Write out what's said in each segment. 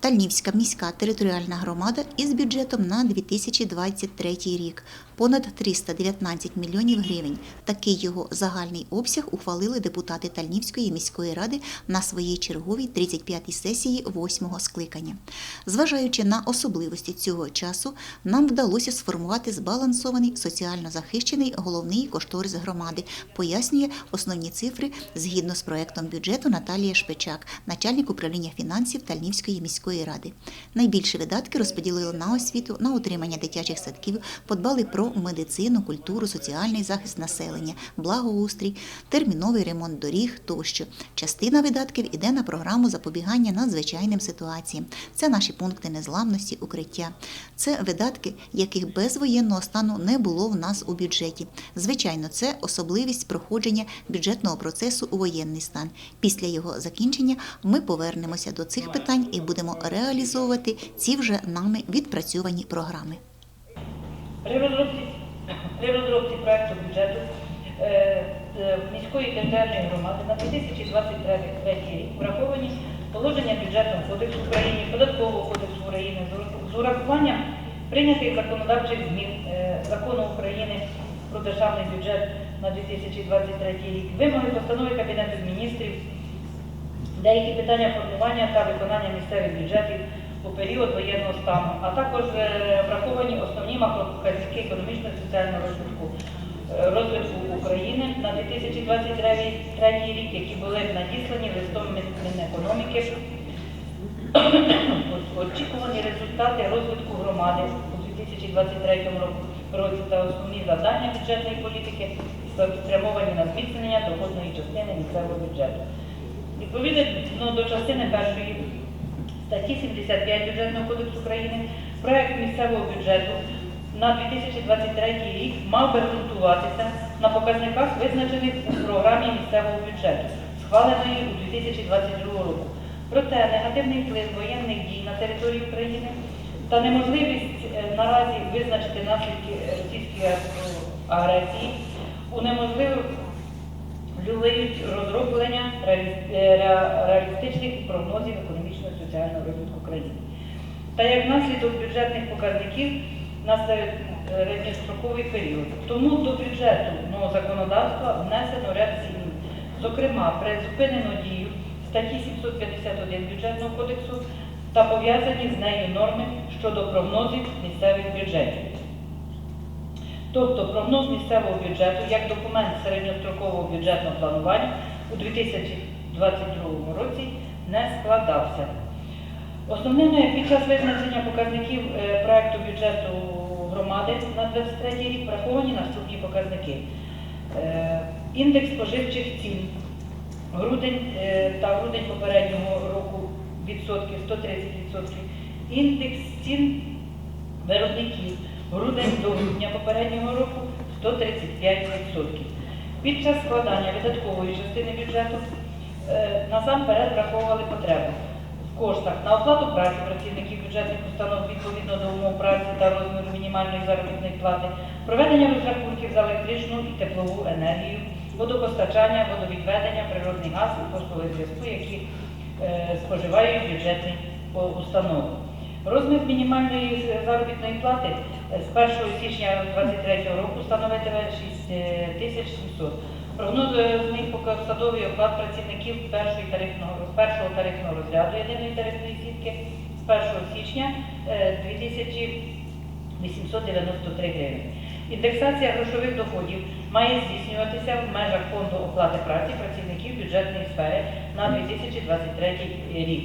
Тальнівська міська територіальна громада із бюджетом на 2023 рік понад 319 мільйонів гривень. Такий його загальний обсяг ухвалили депутати Тальнівської міської ради на своїй черговій 35-й сесії 8-го скликання. Зважаючи на особливості цього часу, нам вдалося сформувати збалансований соціально захищений головний кошторис громади, пояснює основні цифри згідно з проектом бюджету Наталія Шпичак, начальник управління фінансів Тальнівської міської ради. Найбільше видатки розподілили на освіту, на утримання дитячих садків, подбали про медицину, культуру, соціальний захист населення, благоустрій, терміновий ремонт доріг тощо. Частина видатків іде на програму запобігання надзвичайним ситуаціям. Це наші пункти незламності, укриття. Це видатки, яких без воєнного стану не було в нас у бюджеті. Звичайно, це особливість проходження бюджетного процесу у воєнний стан. Після його закінчення ми повернемося до цих питань і будемо реалізовувати ці вже нами відпрацьовані програми. При розробці, при розробці проекту бюджету е, е, міської територіальної громади на 2023 рік враховані положення бюджетного кодексу України, податкового кодексу України з урахуванням прийнятих законодавчих змін е, закону України про державний бюджет на 2023 рік, вимоги постанови Кабінету міністрів, деякі питання формування та виконання місцевих бюджетів у період воєнного стану, а також е, враховані основні макропоказники економічного і соціального розвитку е, розвитку України на 2023 рік, які були надіслані листом Мінекономіки. Очікувані результати розвитку громади у 2023 році та основні завдання бюджетної політики спрямовані на зміцнення доходної частини місцевого бюджету. Відповідно до частини першої статті 75 Бюджетного кодексу України, проект місцевого бюджету на 2023 рік мав би ґрунтуватися на показниках, визначених у програмі місцевого бюджету, схваленої у 2022 року. Проте негативний вплив воєнних дій на території України та неможливість е, наразі визначити наслідки російської агресії унеможливив люблять розроблення е, ре- реалістичних прогнозів економічного і соціального розвитку країни. Та як наслідок бюджетних показників на середньостроковий період. Тому до бюджетного законодавства внесено ряд змін. Зокрема, призупинено дію статті 751 бюджетного кодексу та пов'язані з нею норми щодо прогнозів місцевих бюджетів. Тобто прогноз місцевого бюджету як документ середньострокового бюджетного планування у 2022 році не складався. Основними під час визначення показників е, проекту бюджету громади на 2023 рік враховані наступні показники. Е, Індекс споживчих цін грудень е, та грудень попереднього року відсотків 130%. Індекс цін виробників грудень до грудня попереднього року 135%. Під час складання видаткової частини бюджету е, насамперед враховували потреби в коштах на оплату праці працівників бюджетних установ відповідно до умов праці та розміру мінімальної заробітної плати, проведення розрахунків за електричну і теплову енергію, водопостачання, водовідведення, природний газ і послуги зв'язку, які е, споживають бюджетні установи. Розмір мінімальної заробітної плати з 1 січня 2023 року становитиме 6700. Прогнозний посадовий оклад працівників першої тарифного, першого тарифного розряду єдиної тарифної сітки з 1 січня е, 2893 гривень. Індексація грошових доходів має здійснюватися в межах фонду оплати праці працівників бюджетної сфери на 2023 рік.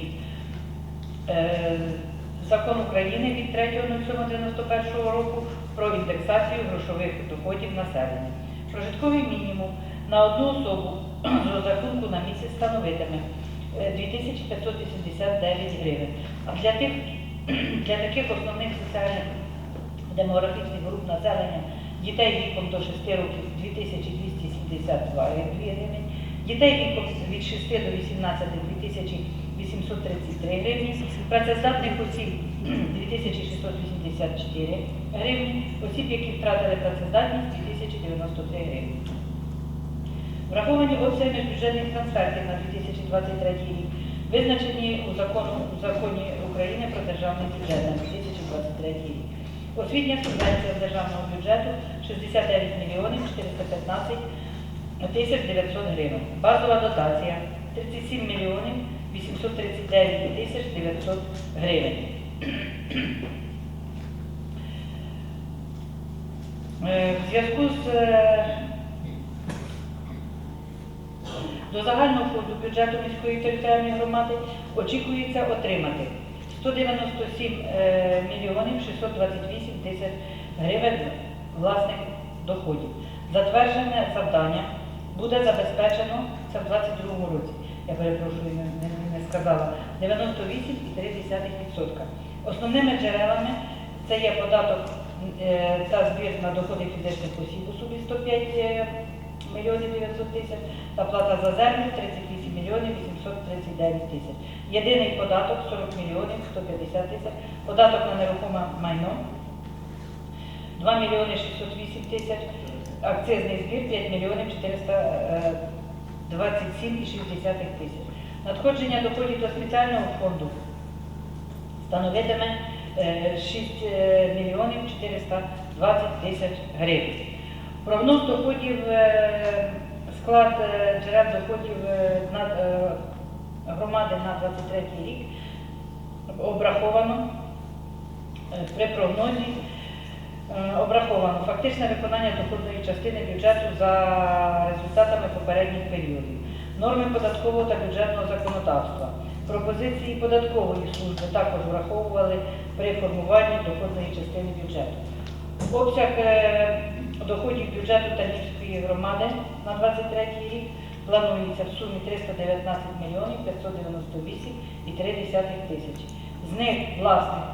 Е, Закон України від 3.07.91 року про індексацію грошових доходів населення. Прожитковий мінімум на одну особу з розрахунку на місяць становитиме е, 2589 гривень. А для тих для таких основних соціальних демографічних груп населення дітей віком до 6 років 2272 гривень, дітей віком від 6 до 18 2833 гривні, працездатних осіб 2684 гривні, осіб, які втратили працездатність 2093 гривні. Враховані обсяги міжбюджетних трансфертів на 2023 рік визначені у закону у законі України про державний бюджет на 2023 рік. Освітня субвенція з державного бюджету 69 мільйонів 415 тисяч 900 гривень. Базова дотація 37 мільйонів 839 тисяч 900 гривень. Е, В зв'язку з е, до загального фонду бюджету міської територіальної громади очікується отримати 197 е, мільйонів 628 тисяч гривень власних доходів. Затверджене завдання буде забезпечено це в 2022 році. Я перепрошую, не, сказала 98,3%. Основними джерелами це є податок е, та збір на доходи фізичних осіб у сумі 105 е, мільйонів 900 тисяч та плата за землю 38 мільйонів 839 тисяч. Єдиний податок 40 мільйонів 150 тисяч, податок на нерухоме майно 2 мільйони 608 тисяч, акцизний збір 5 мільйонів 427,6 тисяч. Надходження доходів до спеціального фонду. Становитиме е, 6 е, мільйонів 420 тисяч гривень. Прогноз доходів, е, склад е, джерел доходів е, е, громади на 23 рік обраховано е, при прогнозі е, обраховано. Фактичне виконання доходної частини бюджету за результатами попередніх періодів, норми податкового та бюджетного законодавства. Пропозиції податкової служби також враховували при формуванні доходної частини бюджету. Обсяг е, доходів бюджету Танівської громади на 23 рік планується в сумі 319 мільйонів 598,3 тисячі. З них власних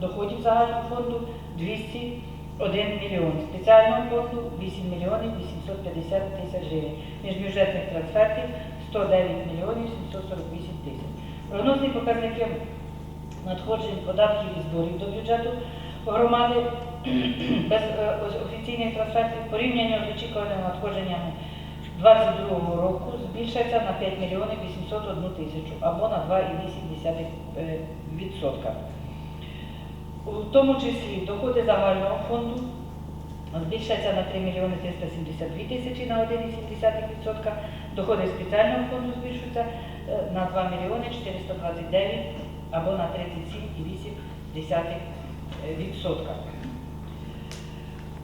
доходів загального фонду 201 мільйон, спеціального фонду 8 мільйонів 850 тисяч гривень, міжбюджетних трансфертів 109 мільйонів 748 тисяч. Прогнозні показники надходжень податків і зборів до бюджету громади без е, офіційних трансфертів порівняння з очікуваними надходженнями 2022 року збільшаться на 5 мільйонів 801 тисячу або на 2,8%. е. У тому числі доходи загального фонду збільшаться на 3 мільйони 372 тисячі на 1,7%, доходи спеціального фонду збільшуються е, на 2 мільйони 429 або на 37,8%.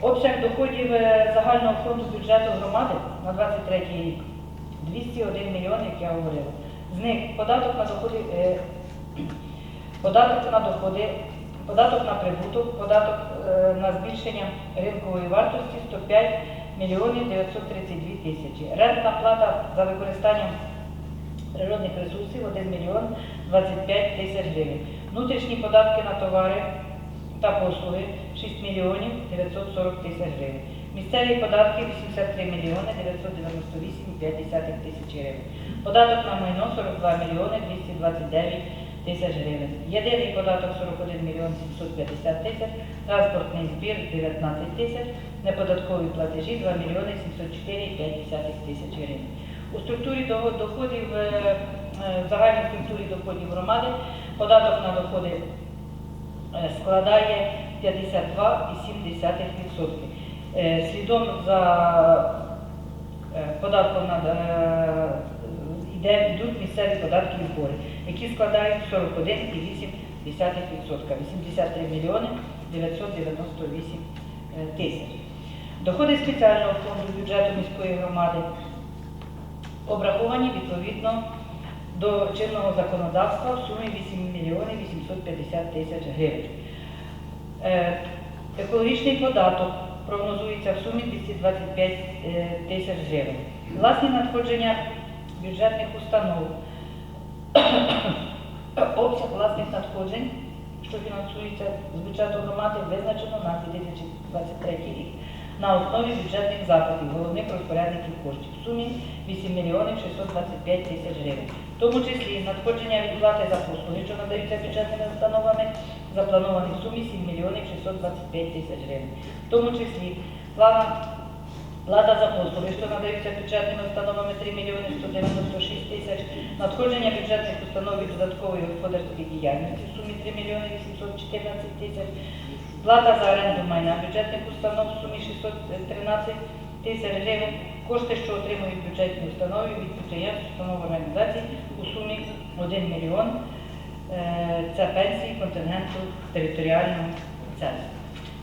Обсяг доходів е, загального фонду бюджету громади на 23 рік 201 мільйон, як я говорила. З них податок на доходи, е, податок на доходи, податок на прибуток, податок е, на збільшення ринкової вартості 105 мільйонів 932 тисячі. Рентна плата за використанням природних ресурсів 1 мільйон 25 тисяч гривень. Внутрішні податки на товари та послуги 6 мільйонів 940 тисяч гривень. Місцеві податки 83 мільйони 998,5 тисяч гривень. Податок на майно 42 мільйони 229 тисяч гривень. Єдиний податок 41 мільйон 750 тисяч, транспортний збір 19 тисяч, неподаткові платежі 2 мільйони 704,5 тисяч гривень. У структурі доходів, е, е, в загальній структурі доходів громади податок на доходи е, складає 52,7%. Е, Слідом за податком на йдуть місцеві податки і збори, які складають 41,8%, 83 мільйони 998 е, тисяч. Доходи спеціального фонду бюджету міської громади обраховані відповідно до чинного законодавства в сумі 8 мільйонів 850 тисяч гривень. Е, Екологічний податок прогнозується в сумі 225 е, тисяч гривень. Власні надходження бюджетних установ. Обсяг власних надходжень, що фінансується з бюджету громади, визначено на 2023 рік на основі бюджетних запитів головних розпорядників коштів в сумі 8 мільйонів 625 тисяч гривень. В тому числі надходження від плати за послуги, що надаються бюджетними установами, заплановані в сумі 7 мільйонів 625 тисяч гривень. В тому числі плана Плата за послуги, що надаються бюджетними установами 3 мільйони 196 тисяч Надходження бюджетних установ і додаткової господарської діяльності в сумі 3 мільйони 814 тисяч. Плата за оренду майна бюджетних установ в сумі 613 тисяч гривень. Кошти, що отримують бюджетні установи від підприємств, установ організацій у сумі 1 мільйон. Це пенсії контингенту територіального центру.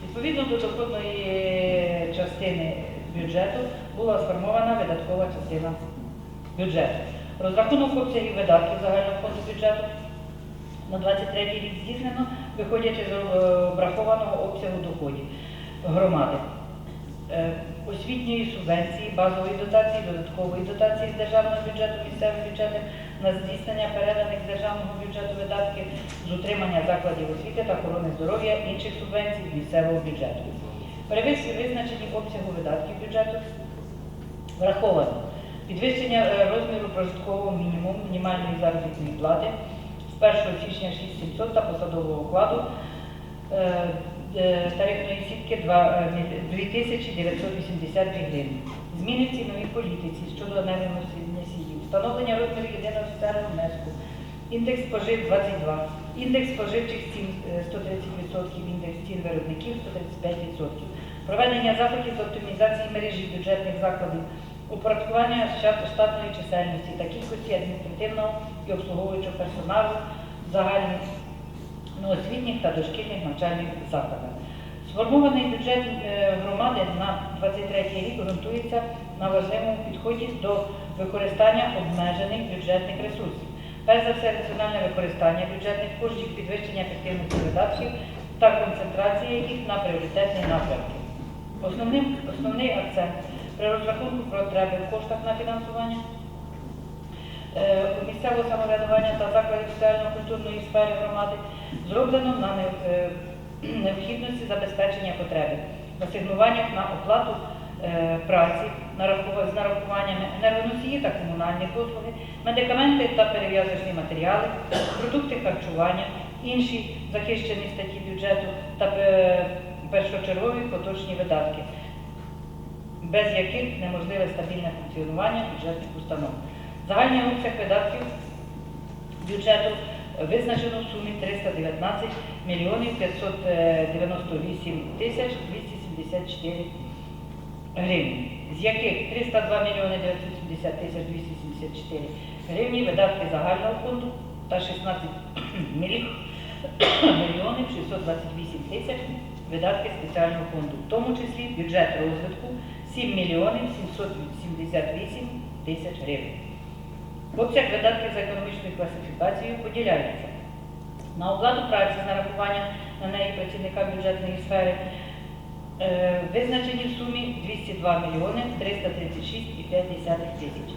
Відповідно до доходної частини бюджету була сформована видаткова частина бюджету. Розрахунок обсягів видатків загального фонду бюджету на 23 рік здійснено, виходячи з е, врахованого обсягу доходів громади. Е, Освітньої субвенції, базової дотації, додаткової дотації з державного бюджету місцевим бюджетом на здійснення переданих державного бюджету видатків з утримання закладів освіти та охорони здоров'я інших субвенцій місцевого бюджету. При вис- визначенні обсягу видатків бюджету враховано. Підвищення е, розміру прожиткового мінімуму мінімальної заробітної плати з 1 січня 6700 та посадового окладу е, е, тарифної сітки 2, е, 2982 гривні. Зміни в ціновій політиці щодо енергоносіїв, встановлення розміру єдиного соціального внеску, індекс спожив 22, індекс споживчих цін е, 130%, індекс цін виробників 135%, проведення заходів з оптимізації мережі бюджетних закладів, упорядкування штатної чисельності та кількості адміністративного і обслуговуючого персоналу загальних освітніх та дошкільних навчальних закладах. Сформований бюджет е, громади на 23 рік ґрунтується на важливому підході до використання обмежених бюджетних ресурсів. Перш за все, раціональне використання бюджетних коштів, підвищення ефективності видатків та концентрація їх на пріоритетні напрямки. Основним, основний акцент при розрахунку потреби в коштах на фінансування е, місцевого самоврядування та закладів соціально-культурної сфери громади зроблено на е, необхідності забезпечення потреби, в асигнуваннях на оплату е, праці, з нарахуваннями енергоносії та комунальні послуги, медикаменти та перев'язочні матеріали, продукти харчування, інші захищені статті бюджету та першочергові поточні видатки, без яких неможливе стабільне функціонування бюджетних установ. Загальний обсяг видатків бюджету визначено в сумі 319 мільйонів 598 тисяч 274 гривні, з яких 302 мільйони 970 тисяч 274 гривні видатки загального фонду та 16 мілі- мільйонів 628 тисяч видатки спеціального фонду, в тому числі бюджет розвитку 7 мільйонів 778 тисяч гривень. Обсяг видатків за економічною класифікацією поділяється на оплату праці з нарахування на неї працівника бюджетної сфери, е, визначені в сумі 202 мільйони 336,5 тисяч,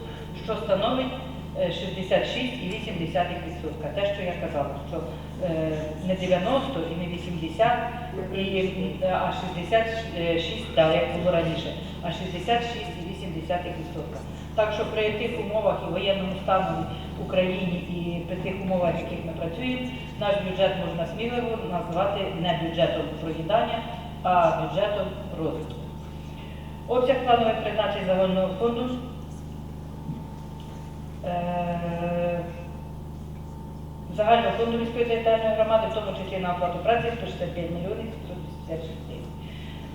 що становить 66,8%. Те, що я казала, що е, не 90 і не 80, і, е, а 66, так, як було раніше, а 66,8%. Так що при тих умовах і воєнному стану в Україні і при тих умовах, в яких ми працюємо, наш бюджет можна сміливо назвати не бюджетом проїдання, а бюджетом розвитку. Обсяг планових призначень загального фонду е, загального фонду міської територіальної громади, в тому числі на оплату праці 165 мільйонів 786 тисяч.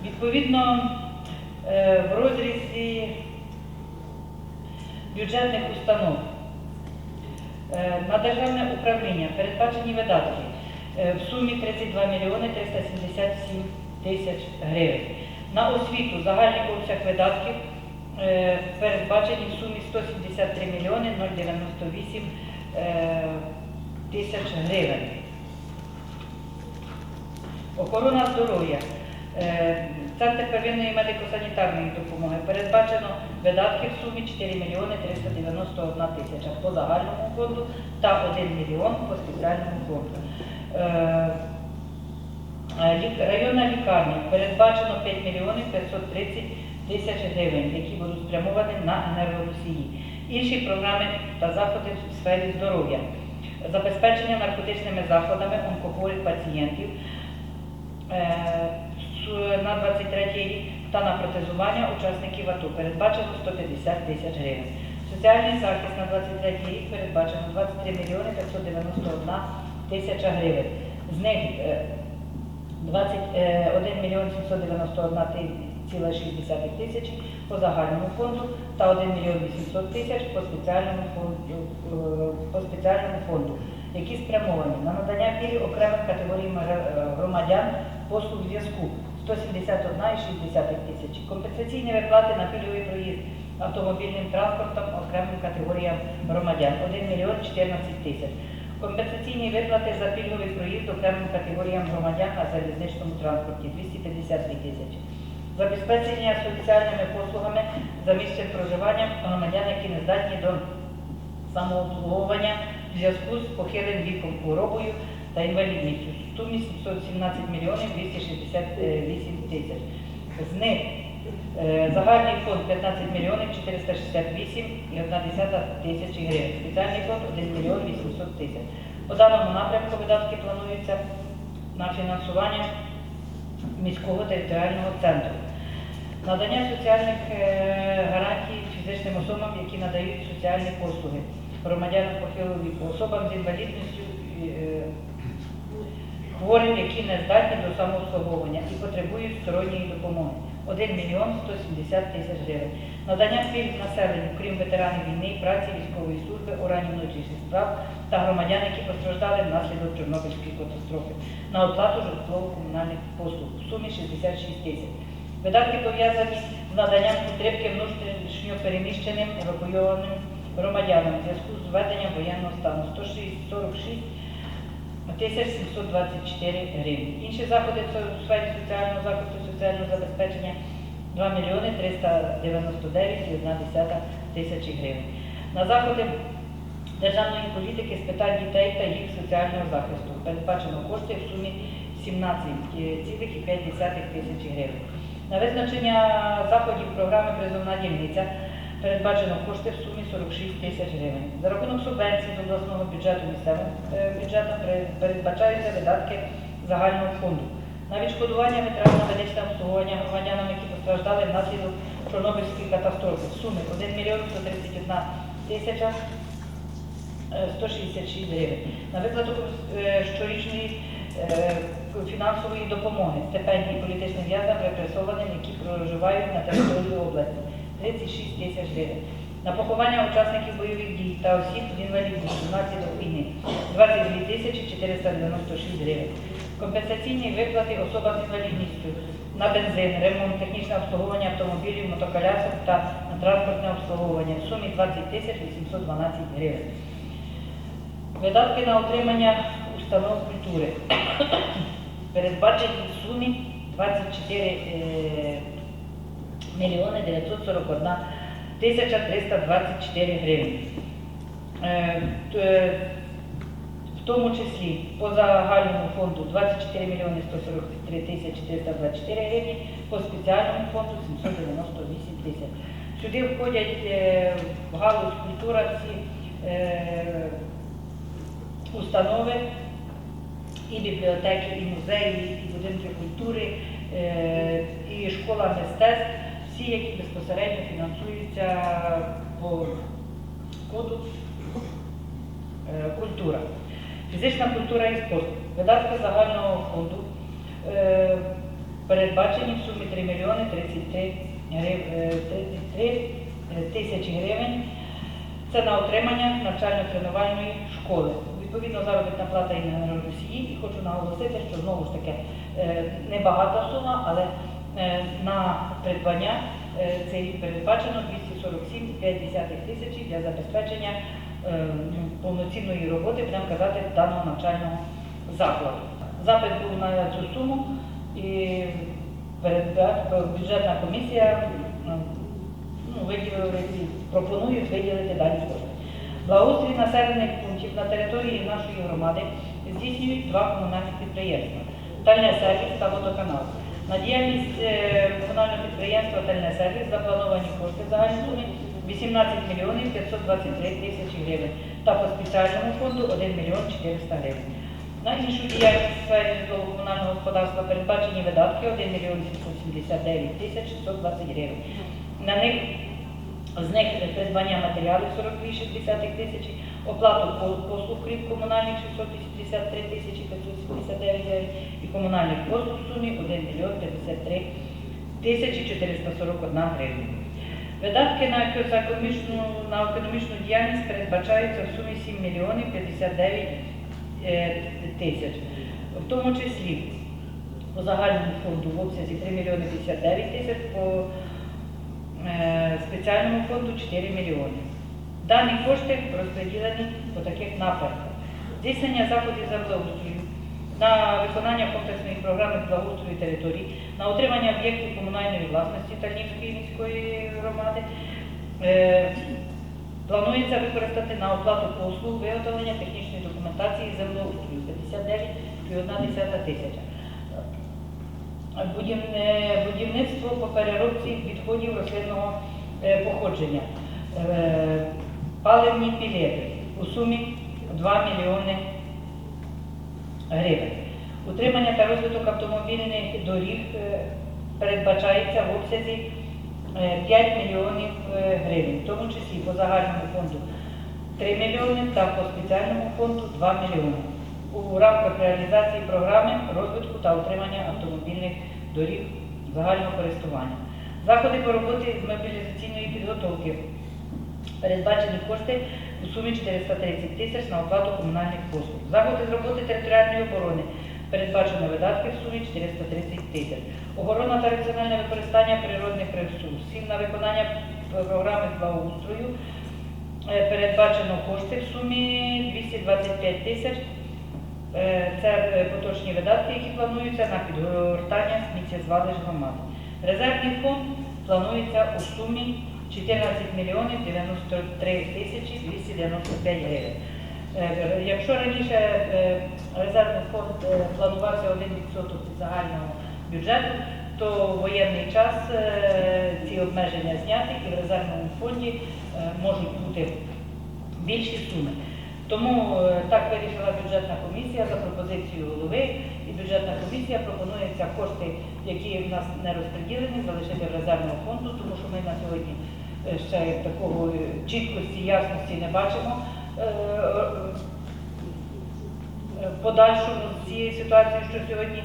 Відповідно, е, в розрізі бюджетних установ е, на державне управління передбачені видатки е, в сумі 32 мільйони 377 тисяч гривень. На освіту загальний обсяг видатків е, передбачені в сумі 173 мільйони 098 е, тисяч гривень. Охорона здоров'я. Е, Центр первинної медико-санітарної допомоги передбачено видатки в сумі 4 мільйони 391 тисяча по загальному фонду та 1 мільйон по спеціальному фонду. Е, е, Районна лікарня передбачено 5 мільйонів 530 тисяч гривень, які будуть спрямовані на енергоносії. Інші програми та заходи в сфері здоров'я, забезпечення наркотичними заходами онкохворих пацієнтів, е, на 23 рік та на протезування учасників АТО передбачено 150 тисяч гривень. Соціальний захист на 23 рік передбачено 23 мільйони 591 тисяча гривень. З них е, 21 мільйон 791 ціла 60 тисяч по загальному фонду та 1 мільйон 800 тисяч по спеціальному фонду, е, по спеціальному фонду, які спрямовані на надання пільг окремих категорій е, громадян послуг зв'язку 171,6 тисяч, компенсаційні виплати на пільговий проїзд автомобільним транспортом окремим категоріям громадян 1 мільйон 14 тисяч. Компенсаційні виплати за пільговий проїзд окремим категоріям громадян на залізничному транспорті 253 тисячі. Забезпечення соціальними послугами за місцем проживання громадян, які не здатні до самообслуговування в зв'язку з похилим віком, хворобою та інвалідністю в сумі 717 мільйонів 268 тисяч. З них е, загальний фонд 15 мільйонів 468 і 1 тисячі гривень. Спеціальний фонд 1 мільйон 800 тисяч. По даному напрямку видатки плануються на фінансування міського територіального центру. Надання соціальних е, гарантій фізичним особам, які надають соціальні послуги, громадянам похилого віку, особам з інвалідністю, е, хворим, які не здатні до самообслуговування і потребують сторонньої допомоги. 1 мільйон 170 тисяч гривень. Надання пільг населенню, крім ветеранів війни, праці, військової служби, органів внутрішніх справ та громадян, які постраждали внаслідок Чорнобильської катастрофи, на оплату житлово-комунальних послуг в сумі 66 тисяч. Видатки пов'язані з наданням підтримки внутрішньо переміщеним евакуйованим громадянам у зв'язку з введенням воєнного стану 146 тисяч 724 гривні. Інші заходи у сфері соціального захисту, соціального забезпечення 2 мільйони 399 і 1 тисячі гривень. На заходи державної політики з питань дітей та їх соціального захисту передбачено кошти в сумі 17,5 тисячі гривень. На визначення заходів програми Призовна дільниця передбачено кошти в сумі 46 тисяч гривень. За рахунок субвенцій з обласного бюджету місцевим е, бюджетом передбачаються видатки загального фонду. На відшкодування витрат на медичне обслуговування громадянам, які постраждали внаслідок Чорнобильської катастрофи в сумі 1 мільйон 131 тисяча е, 166 гривень. На виплату е, щорічної е, фінансової допомоги стипендії політичним в'язням репресованим, які проживають на території області 36 тисяч гривень. На поховання учасників бойових дій та осіб з інвалідністю внаслідок війни 22 тисячі 496 гривень. Компенсаційні виплати особам з інвалідністю на бензин, ремонт, технічне обслуговування автомобілів, мотоколясок та на транспортне обслуговування в сумі 20 тисяч 812 гривень. Видатки на утримання установ культури передбачені в сумі 24 е, мільйони 941 тисяча 324 гривень. Е, е, В тому числі по загальному фонду 24 мільйони 143 тисячі 424 гривні, по спеціальному фонду 798 тисяч. Сюди входять в галузь культура всі установи, і бібліотеки, і музеї, і будинки культури, е, і школа мистецтв, всі, які безпосередньо фінансуються по коду е, культура. Фізична культура і спорт. Видатки загального фонду е, передбачені в сумі 3 мільйони 33 грив- е, 33 тисячі гривень. Це на отримання навчально-тренувальної школи. Відповідно, заробітна плата і на Росії. І хочу наголосити, що знову ж таки е, небагата сума, але е, на придбання е, рік передбачено 247,5 тисячі для забезпечення ну, повноцінної роботи, будемо казати, даного навчального закладу. Запит був на цю суму і бюджетна комісія м, ну, виділили, пропонують виділити дані кошти. Благоустрій населених на території нашої громади здійснюють два комунальні підприємства Тальне сервіс та водоканал. На діяльність е, комунального підприємства Тальне сервіс заплановані кошти в загальній сумі 18 мільйонів 523 тисячі гривень та по спеціальному фонду 1 мільйон 400 гривень. На іншу діяльність сфері житлово-комунального господарства передбачені видатки 1 мільйон 779 тисяч 620 гривень. На них З них придбання матеріалів 42,6 тисячі, оплату послуг крім комунальних 683 тисячі 579 гривень і комунальних послуг в сумі 1 мільйон 53 тисячі 441 гривня. Видатки на економічну, на економічну діяльність передбачаються в сумі 7 мільйонів 59 е, тисяч, в тому числі по загальному фонду в обсязі 3 мільйони 59 тисяч, по спеціальному фонду 4 мільйони. Дані кошти розподілені по таких напрямках. Здійснення заходів землеустрою на виконання комплексної програми благоустрою територій, на утримання об'єктів комунальної власності Тальнівської міської громади. Е, Планується використати на оплату послуг виготовлення технічної документації землеустрою 59,1 тисяча. Будівництво по переробці відходів рослинного е, походження. Е, Паливні пілети у сумі 2 мільйони гривень. Утримання та розвиток автомобільних доріг е, передбачається в обсязі е, 5 мільйонів гривень, в тому числі по загальному фонду 3 мільйони та по спеціальному фонду 2 мільйони у рамках реалізації програми розвитку та утримання автомобільних доріг загального користування. Заходи по роботі з мобілізаційної підготовки. Передбачені кошти у сумі 430 тисяч на оплату комунальних послуг. Заходи з роботи територіальної оборони. Передбачено видатки в сумі 430 тисяч. Охорона та раціональне використання природних ресурсів на виконання програми з благоустрою. Е, Передбачено кошти в сумі 225 тисяч. Е, Це е, поточні видатки, які плануються на підгортання сміттєзвалищ громади. Резервний фонд планується у сумі 14 мільйонів 93 тисячі 295 гривень. Е, Якщо раніше резервний фонд планувався 1% загального бюджету, то в воєнний час ці обмеження зняті і в резервному фонді можуть бути більші суми. Тому е, так вирішила бюджетна комісія за пропозицією голови, і бюджетна комісія пропонує ці кошти, які в нас не розподілені, залишити в резервному фонду, тому що ми на сьогодні е, ще такого е, чіткості, ясності не бачимо. Подальшому з цією ситуацією, що сьогодні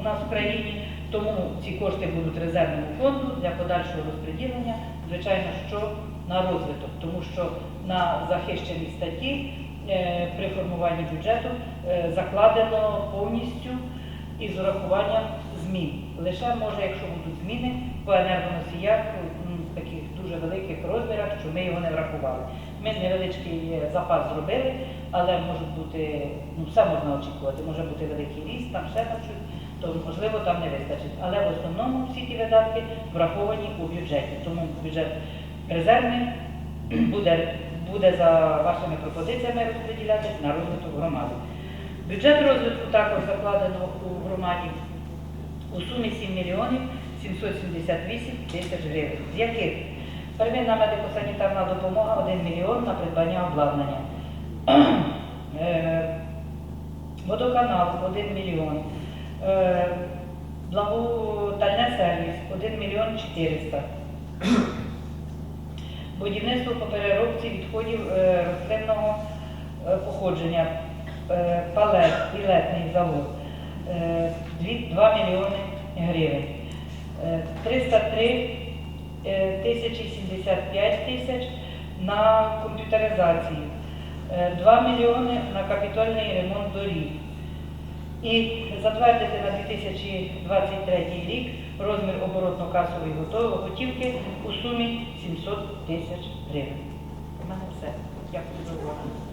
у нас в країні. Тому ці кошти будуть резервному фонду для подальшого розподілення, звичайно, що на розвиток, тому що на захищені статті е, при формуванні бюджету е, закладено повністю і з урахуванням змін. Лише може, якщо будуть зміни по енергоносіях в таких дуже великих розмірах, що ми його не врахували. Ми невеличкий е, запас зробили, але може бути, ну все можна очікувати, може бути великий ріст, там ще там щось, то можливо там не вистачить. Але в основному всі ті видатки враховані у бюджеті. Тому бюджет резервний буде, буде за вашими пропозиціями розподілятися на розвиток громади. Бюджет розвитку також закладено у громаді у сумі 7 мільйонів 778 тисяч гривень, з яких первинна медико-санітарна допомога 1 мільйон на придбання обладнання. Е, Водоканал 1 мільйон. Е, Благотальне сервіс 1 мільйон 400. Будівництво по переробці відходів е, рослинного е, походження, е, палет, пілетний завод, е, 2 мільйони гривень, Е, 303 е, тисячі 75 тисяч на комп'ютеризацію, е, 2 мільйони на капітальний ремонт доріг. І затвердити на 2023 рік розмір оборотно-касової готової готівки у сумі 700 тисяч гривень. У мене все. Дякую за увагу.